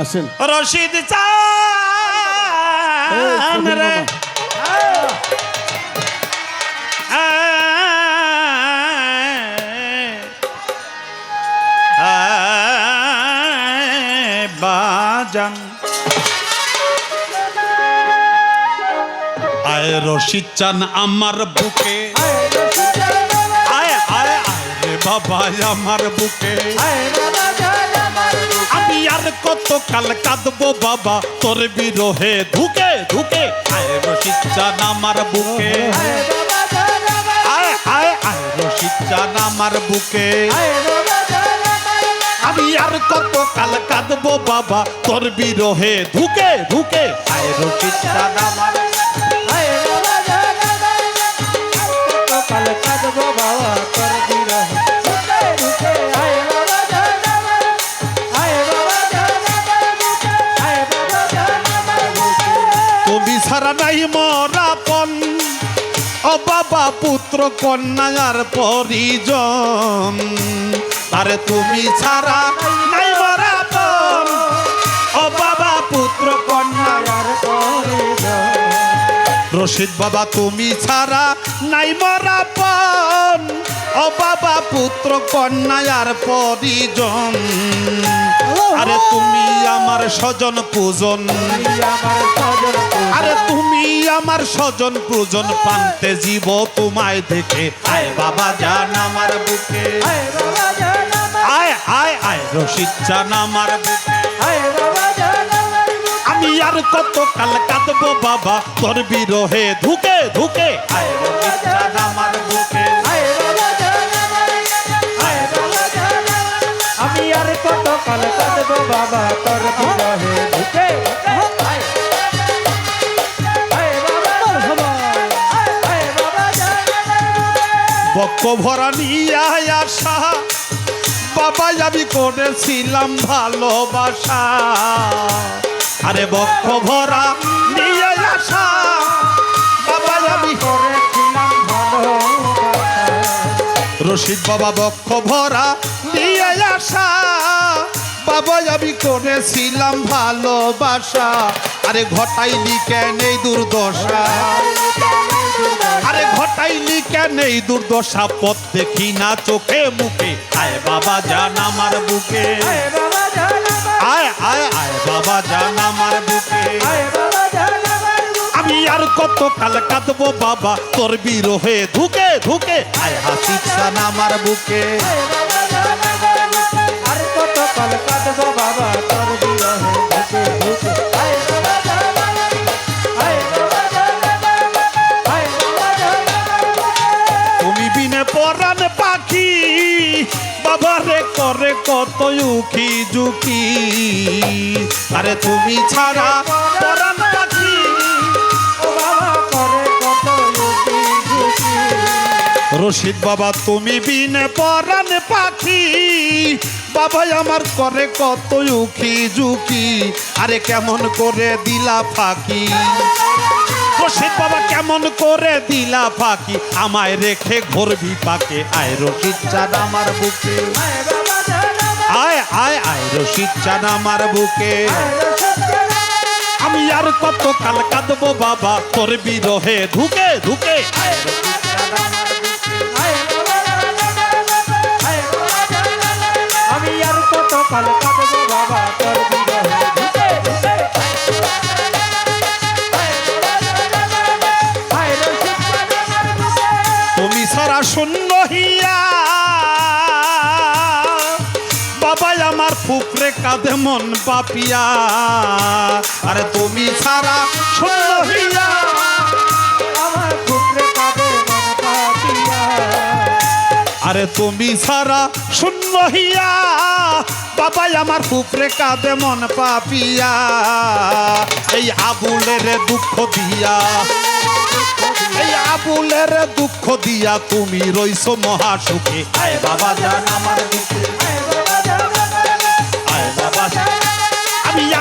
আসেন। রশিদ চান রে। বাজান। আয় রশিদ চান আমার বুকে। আয় আয় আয় রে বাবা আমার বুকে। আমি আর কত কাল কাঁদবো বাবা? তোর বিরোহে ধুকে ধুকে। আয় রশিদ চান বুকে। আমার বুকে। আমি আর কত কাল কাঁদবো বাবা? তোর বিরোহে ধুকে ধুকে। আয় রশিদ চান ছাড়া নাই মরাপন ও বাবা পুত্র কন্যার পরিজন। আরে তুমি ছাড়া নাই মরাপন ও বাবা পুত্র কন্যার পরিজন। রশিদ বাবা তুমি ছাড়া নাই মরাপন ও বাবা পুত্র কন্যার পরিজন। আরে তুমি আমার স্বজন, পূজন। আরে তুমি আমার স্বজন পূজন পান্তে জীব তোমায় দেখে। আয় বাবা জান আমার বুকে। আয় আয় আয় রশিদ জান আমার বুকে। আমি আর কত কাল কাঁদবো বাবা তোর বিরহে ধুকে ধুকে। আয় রশিদ জান আমার বুকে। আমি আর কত কাল কাঁদবো বাবা তোর বিরহে বক্ষ ভরা নিয়ে আসা। বাবা আমি করেছিলাম ভালোবাসা। আরে বক্ষ ভরা নিয়ে আসা। বাবা আমি করেছিলাম ভালোবাসা। রশিদ বাবা বক্ষ ভরা নিয়ে আসা। বাবা আমি করেছিলাম ভালোবাসা। আরে ঘটাইলি কেন এই দুর্দশা? আরে ঘটাইলি কেন? এই দুর্দশা পথ দেখি না চোখে মুখে। আয় বাবা জান আমার বুকে। আয় বাবা, জান আমার, আয় আয় বাবা জান আমার বুকে। আমি আর কত কাল কাঁদবো বাবা? তোর বিরোহে ধুকে ধুকে। আয় হাসি চান আমার বুকে। আরে তুমি ছাড়া রশিদ বাবা, তুমি বিনে পরাণ পাখি। বাবা আমার করে কত উখি জুকি আরে কেমন করে দিলা ফাঁকি? রশিদ বাবা, কেমন করে দিলা ফাঁকি? আমায় রেখে ঘরবি পাকে। আয় রশিদ, চাঁদ আমার বুকে। আয় আয় রসিক মার আমার বুকে। আমি আর কত কাল কাঁদবো বাবা, তোর বিরহে ধুকে ধুকে আমি আর কত কাল কাঁধে মন পাপিয়া আরে তুমি সারা কাঁদে পাপিয়া আরে তুমি সারা শূন্য হিয়া বাবাই আমার ফুকরে কাঁধে মন পাপিয়া এই আবুলের দুঃখ দিয়া। এই আবুলের দুঃখ দিয়া তুমি রইছো মহাসুখে বাবা জান আমার দুঃখে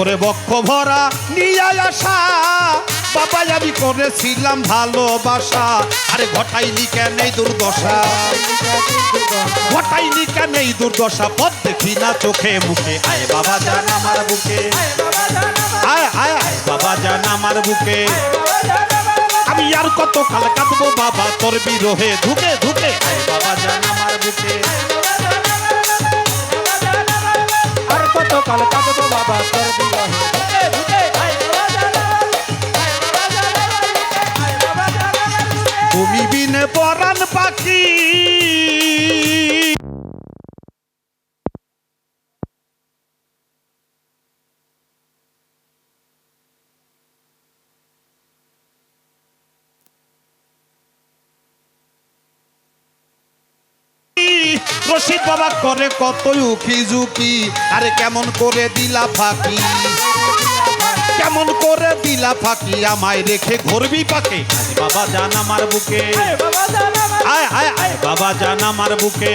ওরে বক্ষ ভরা নিয়ে আসা। বাবা আমি করেছিলাম ভালোবাসা। আরে ঘটাইনি কেন এই দুর্দশা? ঘটাইনি কেন এই দুর্দশা? পথ দেখি না চোখে মুখে। আয় বাবা, জান আমার বুকে। আয় আয় আয় বাবা, জান আমার বুকে। আমি আর কত কাল কাঁদবো বাবা, তোর বিরহে ধুকে ধুকে। আয় বাবা, জান আমার বুকে। আর কত কাল কাঁদবো বাবা তোর রশিদ বাবা করে কত উকি ঝুঁকি। আরে কেমন করে দিলা ফাঁকি? কেমন করে দিলা ফাঁকি? আমায় রেখে ঘরবি পাকে? বাবা জান আমার বুকে। আয় বাবা আয় আয় আয় বাবা জান আমার বুকে।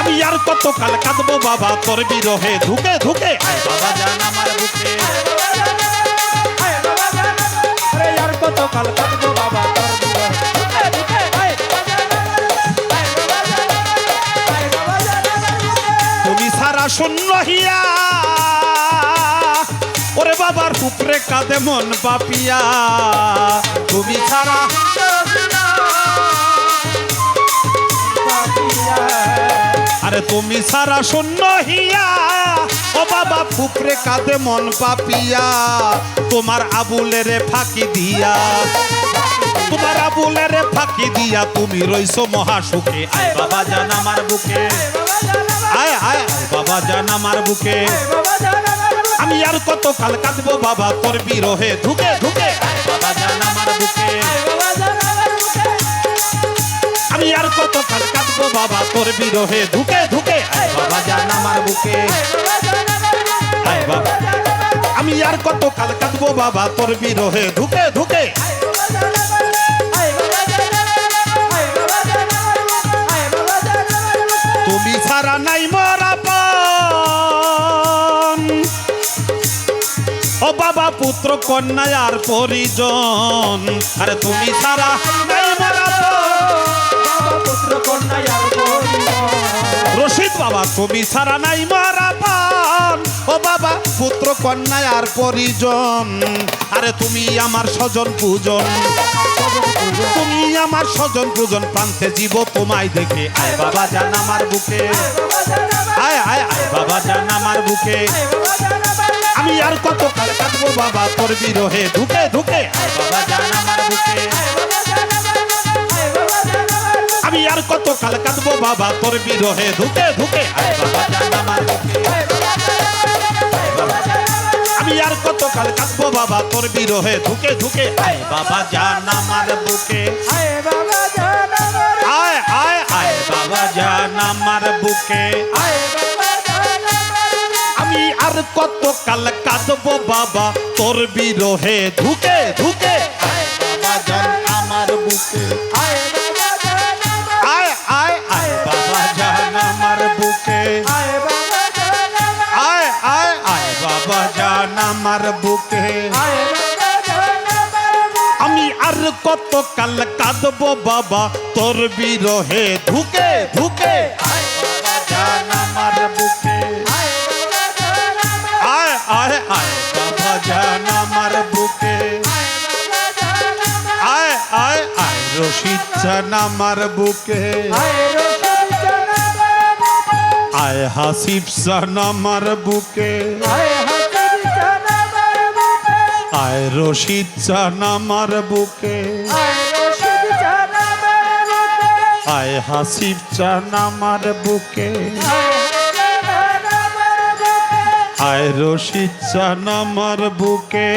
আমি আর কত কাল কাঁদবো বাবা তোর বিরহে ধুকে ধুকে আয় বাবা জান আমার বুকে। আয় বাবা জানা আরে আর কত কাল কাঁদবো তুমি সারা শূন্য হিয়া ওরে বাবার উপরে কাঁদে মন পাপিয়া তুমি ছাড়া আরে তুমি সারা শূন্য হিয়া ও বাবা ফুকরে কাঁদে মন পাপিয়া তোমার আবুলেরে ফাঁকি দিয়া। তোমার আবুলেরে ফাঁকি দিয়া তুমি রইছো মহাসুখে আয় বাবা জান আমার বুকে। আয় আয় বাবা জান আমার বুকে। আমি আর কত কাল কাঁদবো বাবা তোর বিরহে ধুকে ধুকে বাবা জান আমার বুকে। আমি আর কত কাল কাঁদবো বাবা তোর বিরহে ধুকে ধুকে আয় বাবা জান আমার বুকে। আয় বাবা আমি আর কত কাল কাঁদবো বাবা তোর বিরহে ধুকে ধুকে ছাড়া নাই মরা পান। ও বাবা পুত্র কন্যা আর পরিজন। আরে তুমি সারা নাই মরা পান। রশিদ বাবা তুমি সারা নাই মারা পুত্র আর পরিজন। আরে তুমি আমার স্বজন পূজন। তুমি আমার স্বজন পূজন, প্রান্তে জীব তোমায় দেখে। আয় বাবা, জান আমার বুকে। আয় আয় আয় বাবা, জান আমার বুকে। আমি আর কত কাল কাটবো বাবা, তোর বিরহে ধুকে ধুকে আয় বাবা, জান আমার বুকে। আমি আর কত কাল কাটবো বাবা, তোর বিরহে ধুকে ধুকে আয় বাবা, জান আমার বুকে। আমি আর কত কাল কাটবো বাবা? তোর বিরহে ধুকে ধুকে আয় বাবা জান আমার বুকে। আয় আয় আয় বাবা জান আমার বুকে। আমি আর কত কাল কাঁদবো বাবা? তোর বিরহে ধুকে ধুকে আয় বাবা জান আমার বুকে। আয় আমার বুকে। আমি আর কত কাল কাঁদবো বাবা, তোর বিরহে ধুকে ধুকে আয় বাবা জান আমার বুকে আয় আয় আয়, বাবা জান আমার বুকে। আয় আয় আয়, রশিদ জান আমার বুকে। আয়, হাসিব জান আমার বুকে। আয় রশিদ চান আমার বুকে। আয় হাসিব চান আমার বুকে। আয় রশিদ চান আমার বুকে।